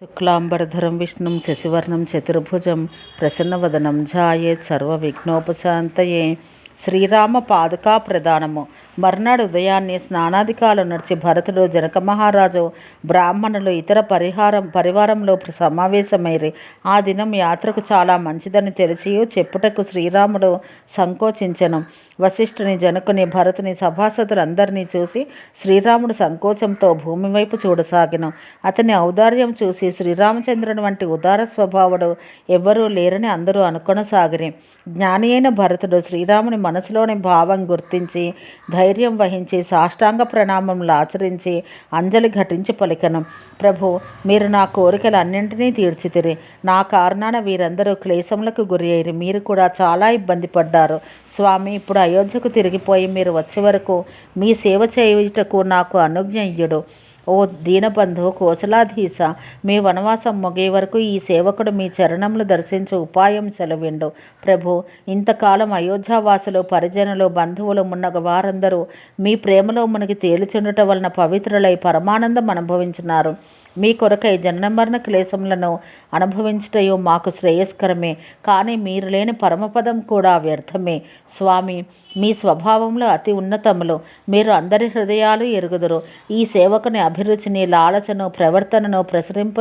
శుక్లాంబరధరం విష్ణుం శశివర్ణం చతుర్భుజం ప్రసన్నవదనం ఝాయేత్ సర్వవిఘ్నోపశాంతయే. శ్రీరామ పాదుకా ప్రధానము. మర్నాడు ఉదయాన్నే స్నానాధికాలు నడిచి భరతుడు జనక మహారాజు బ్రాహ్మణులు ఇతర పరిహారం పరివారంలో సమావేశమైరి ఆ దినం యాత్రకు చాలా మంచిదని తెలిసి చెప్పుటకు శ్రీరాముడు సంకోచించను. వశిష్ఠుని జనకుని భరతుని సభాసదులందరినీ చూసి శ్రీరాముడు సంకోచంతో భూమి వైపు చూడసాగిన. అతని ఔదార్యం చూసి శ్రీరామచంద్రుని వంటి ఉదార స్వభావుడు ఎవ్వరూ లేరని అందరూ అనుకొనసాగిరి. జ్ఞాని అయిన భరతుడు శ్రీరాముని మనసులోని భావం గుర్తించి ధైర్య ధైర్యం వహించి సాష్టాంగ ప్రణామములు ఆచరించి అంజలి ఘటించి పలికను. ప్రభు మీరు నా కోరికలు అన్నింటినీ తీర్చితిరి. నా కారణాన వీరందరూ క్లేశములకు గురి అయ్యి మీరు కూడా చాలా ఇబ్బంది పడ్డారు. స్వామి ఇప్పుడు అయోధ్యకు తిరిగిపోయి మీరు వచ్చే వరకు మీ సేవ చేయుటకు నాకు అనుజ్ఞ ఇయ్యుడు. ఓ దీనబంధు కోసలాధీశ మీ వనవాసం మొగే వరకు ఈ సేవకుడు మీ చరణములు దర్శించు ఉపాయం సెలవిండు. ప్రభు ఇంతకాలం అయోధ్యావాసులు పరిజనులు బంధువులు మున్నగ వారందరూ మీ ప్రేమలో మునిగి తేలిచుండుట వలన పవిత్రులై పరమానందం అనుభవించినారు. మీ కొరకై జనమరణ క్లేశములను అనుభవించుటయో మాకు శ్రేయస్కరమే. కానీ మీరు లేని పరమపదం కూడా వ్యర్థమే. స్వామి మీ స్వభావంలో అతి ఉన్నతములు. మీరు అందరి హృదయాలు ఎరుగుదురు. ఈ సేవకుని అభిరుచిని లాలచను ప్రవర్తనను ప్రసరింప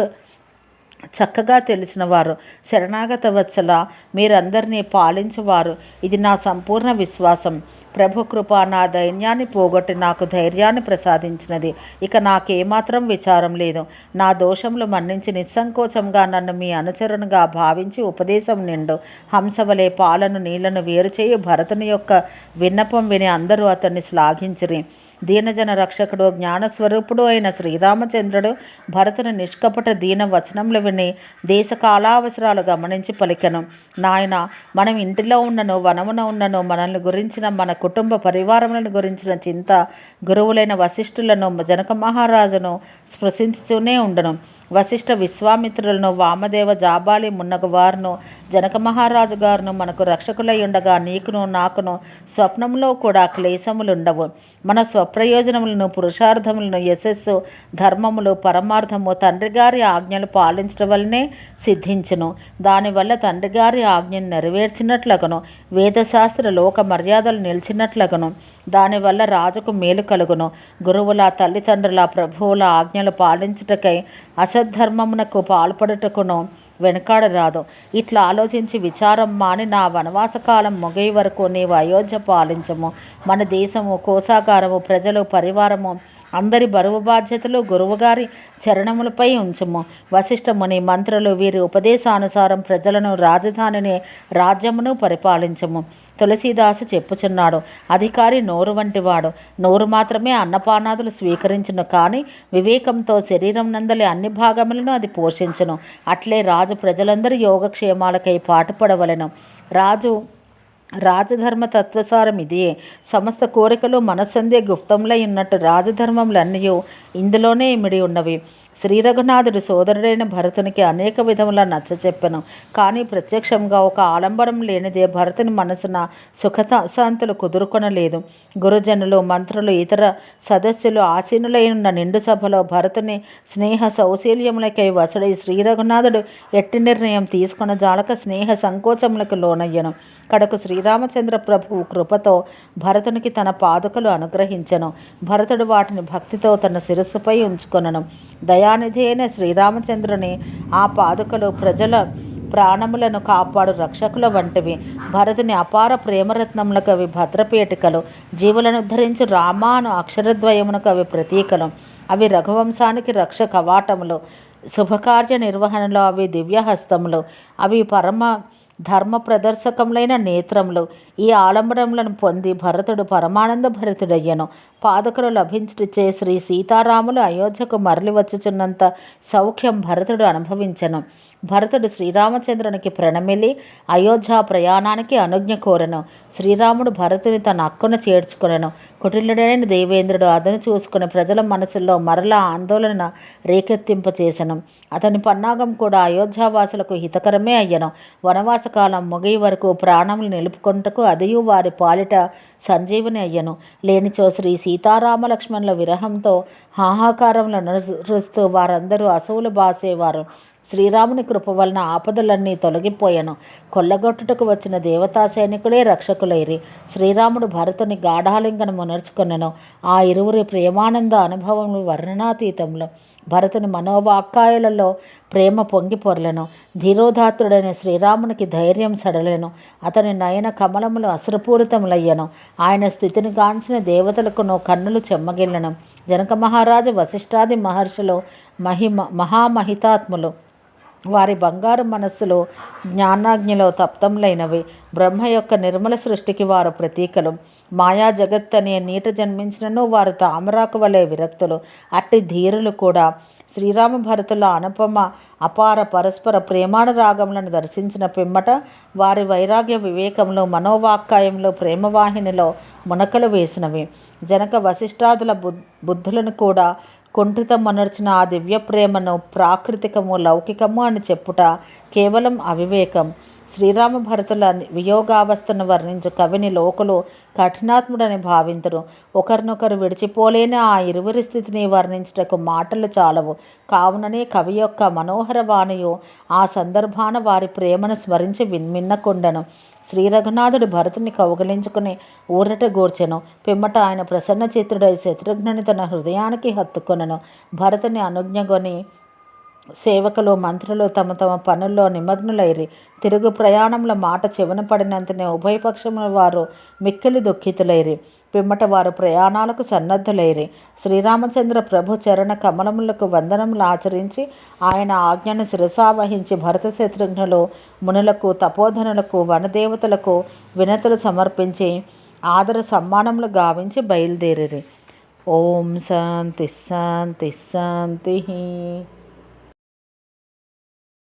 చక్కగా తెలిసిన వారు శరణాగత వత్సల మీరందరినీ పాలించేవారు. ఇది నా సంపూర్ణ విశ్వాసం. ప్రభు కృప నా దైన్యాన్ని పోగొట్టి నాకు ధైర్యాన్ని ప్రసాదించినది. ఇక నాకేమాత్రం విచారం లేదు. నా దోషములు మన్నించి నిస్సంకోచంగా నన్ను మీ అనుచరునిగా భావించి ఉపదేశం నిండు. హంసవలే పాలను నీళ్ళను వేరు చేయి భరతుని యొక్క విన్నపం విని అందరూ అతన్ని శ్లాఘించిరి. దీనజన రక్షకుడు జ్ఞానస్వరూపుడు అయిన శ్రీరామచంద్రుడు భరతుని నిష్కపట దీన వచనములు విని దేశ కాలావసరాలు గమనించి పలికెను. నాయన మనం ఇంటిలో ఉన్నను వనమున ఉన్నను మనల్ని గురించిన మనకు కుటుంబ పరివారములను గురించిన చింత గురువులైన వశిష్ఠులను జనక మహారాజును స్పృశించుతూనే ఉండను. వశిష్ఠ విశ్వామిత్రులను వామదేవ జాబాలి మున్నగు వారును జనక మహారాజు గారును మనకు రక్షకులై ఉండగా నీకును నాకును స్వప్నంలో కూడా క్లేశములుండవు. మన స్వప్రయోజనములను పురుషార్థములను యశస్సు ధర్మములు పరమార్థము తండ్రి గారి ఆజ్ఞలు పాలించడం వల్లనే సిద్ధించును. దానివల్ల తండ్రి గారి ఆజ్ఞను నెరవేర్చినట్లగను. వేదశాస్త్ర లోక మర్యాదలు నిలిచినట్లగను. దానివల్ల రాజుకు మేలు కలుగును. గురువుల తల్లిదండ్రుల ప్రభువుల ఆజ్ఞలు పాలించుటకై అసద్ధర్మమునకు పాల్పడుటకును వెనకాడరాదు. ఇట్లా ఆలోచించి విచారం మాని నా వనవాసకాలం మొగై వరకు నీవు అయోధ్య పాలించము. మన దేశము కోసాగారము ప్రజలు పరివారము అందరి బరువు బాధ్యతలు గురువుగారి చరణములపై ఉంచుము. వశిష్ఠముని మంత్రులు వీరి ఉపదేశానుసారం ప్రజలను రాజధానిని రాజ్యమును పరిపాలించము. తులసీదాసు చెప్పుచున్నాడు అధికారి నోరు వంటివాడు. నోరు మాత్రమే అన్నపానాదులు స్వీకరించును కానీ వివేకంతో శరీరం నందలి అన్ని భాగములను అది పోషించును. అట్లే రాజు ప్రజలందరి యోగక్షేమాలకై పాటుపడవలెను. రాజు రాజధర్మ తత్వసారం ఇదే సమస్త కోరికలు మనస్సందే గుప్తంలో ఉన్నట్టు రాజధర్మములన్నీ ఇందులోనే ఇమిడి ఉన్నవి. శ్రీ రఘునాథుడు సోదరుడైన భరతునికి అనేక విధముల నచ్చ చెప్పను. కానీ ప్రత్యక్షంగా ఒక ఆలంబరం లేనిదే భరతుని మనసున సుఖత శాంతులు కుదురుకొనలేదు. గురుజనులు మంత్రులు ఇతర సదస్సులు ఆసీనులైన నిండు సభలో భరతుని స్నేహ సౌశీల్యములకై వసడై శ్రీ రఘునాథుడు ఎట్టి నిర్ణయం తీసుకున్న జాలక స్నేహ సంకోచములకు లోనయ్యను. కడకు శ్రీ శ్రీరామచంద్ర ప్రభువు కృపతో భరతునికి తన పాదుకలు అనుగ్రహించను. భరతుడు వాటిని భక్తితో తన శిరస్సుపై ఉంచుకొనను. దయానిధి అయిన శ్రీరామచంద్రుని ఆ పాదుకలు ప్రజల ప్రాణములను కాపాడు రక్షకుల వంటివి. భరతుని అపార ప్రేమరత్నములకు అవి భద్రపేటికలు. జీవులను ఉద్ధరించు రామాను అక్షరద్వయమునకు అవి ప్రతీకలు. అవి రఘువంశానికి రక్ష కవాటములు. శుభకార్య నిర్వహణలో అవి దివ్యహస్తములు. అవి పరమ ధర్మ ప్రదర్శకములైన నేత్రములు ఈ ఆలంబనములను పొంది భరతుడు పరమానంద భరతుడయ్యను. పాదకులు లభించుటచే శ్రీ సీతారాములు అయోధ్యకు మరలి వచ్చుచున్నంత సౌఖ్యం భరతుడు అనుభవించను. భరతుడు శ్రీరామచంద్రునికి ప్రణమిల్లి అయోధ్య ప్రయాణానికి అనుజ్ఞ కోరను. శ్రీరాముడు భరతుని తన అక్కును చేర్చుకొనను. కుటిలుడైన దేవేంద్రుడు అతను చూసుకుని ప్రజల మనసుల్లో మరలా ఆందోళన రేకెత్తింపచేసను. అతని పన్నాగం కూడా అయోధ్యావాసులకు హితకరమే అయ్యను. వనవాసకాలం ముగి వరకు ప్రాణములు నిలుపుకుంటకు అదియు వారి పాలిట సంజీవుని అయ్యను. లేనిచో శ్రీ సీతారామలక్ష్మణుల సీతారామ లక్ష్మణుల విరహంతో హాహాకారంలో నరుస్తూ వారందరూ అసవులు బాసేవారు. శ్రీరాముని కృప వలన ఆపదలన్నీ తొలగిపోయాను. కొల్లగొట్టుటకు వచ్చిన దేవతా సైనికులే రక్షకులైరి. శ్రీరాముడు భరతుని గాఢాలింగనము నడుచుకొనెను. ఆ ఇరువురి ప్రేమానంద అనుభవములు వర్ణనాతీతంలో భరతుని మనోవాక్కాయలలో ప్రేమ పొంగిపొరలను ధీరోధాత్రుడైన శ్రీరామునికి ధైర్యం సడలేను. అతని నయన కమలములు అసురపూరితములయ్యను ఆయన స్థితిని గాంచిన దేవతలకును కన్నులు చెమ్మగిల్లను. జనక మహారాజు వశిష్ఠాది మహర్షులు మహిమ మహామహితాత్ములు. వారి బంగారు మనస్సులో జ్ఞానాజ్ఞలో తప్తములైనవి బ్రహ్మ యొక్క నిర్మల సృష్టికి వారు ప్రతీకలు. మాయా జగత్ అనే నీట జన్మించినను వారు తామరాకు వలె విరక్తులు. అట్టి ధీరులు కూడా శ్రీరామ భరతుల అనుపమ అపార పరస్పర ప్రేమానురాగములను దర్శించిన పిమ్మట వారి వైరాగ్య వివేకంలో మనోవాక్కాయంలో ప్రేమవాహినిలో మునకలు వేసినవి. జనక వశిష్ఠాదుల బుద్ధులను కూడా కుంఠితమనర్చిన ఆ దివ్య ప్రేమను ప్రాకృతికము లౌకికము అని చెప్పుట కేవలం అవివేకం. శ్రీరామ భరతుల వియోగావస్థను వర్ణించు కవిని లోకులు కఠినాత్ముడని భావింతురు. ఒకరినొకరు విడిచిపోలేని ఆ ఇరువురి స్థితిని వర్ణించుటకు మాటలు చాలవు. కావుననే కవి యొక్క మనోహర వాణియు ఆ సందర్భాన వారి ప్రేమను స్మరించి విన్మిన్నకుండెను. శ్రీ రఘునాథుడు భరతుని కౌగలించుకుని ఊరట గూర్చెను. పిమ్మట ఆయన ప్రసన్న చిత్రుడై శత్రుఘ్నుని తన హృదయానికి హత్తుకొనను. భరతుని అనుజ్ఞగొని సేవకులు మంత్రులు తమ తమ పనుల్లో నిమగ్నులైరి. తిరుగు ప్రయాణంలో మాట చెవిన పడినంతనే ఉభయపక్షముల వారు మిక్కిలి దుఃఖితులైరి. పిమ్మట వారు ప్రయాణాలకు సన్నద్ధులైరి. శ్రీరామచంద్ర ప్రభు చరణ కమలములకు వందనములు ఆచరించి ఆయన ఆజ్ఞను శిరసావహించి భరత శత్రుఘ్నులు మునులకు తపోధనులకు వనదేవతలకు వినతులు సమర్పించి ఆదర సమ్మానములు గావించి బయలుదేరిరి. ఓం శాంతి శాంతి శాంతి.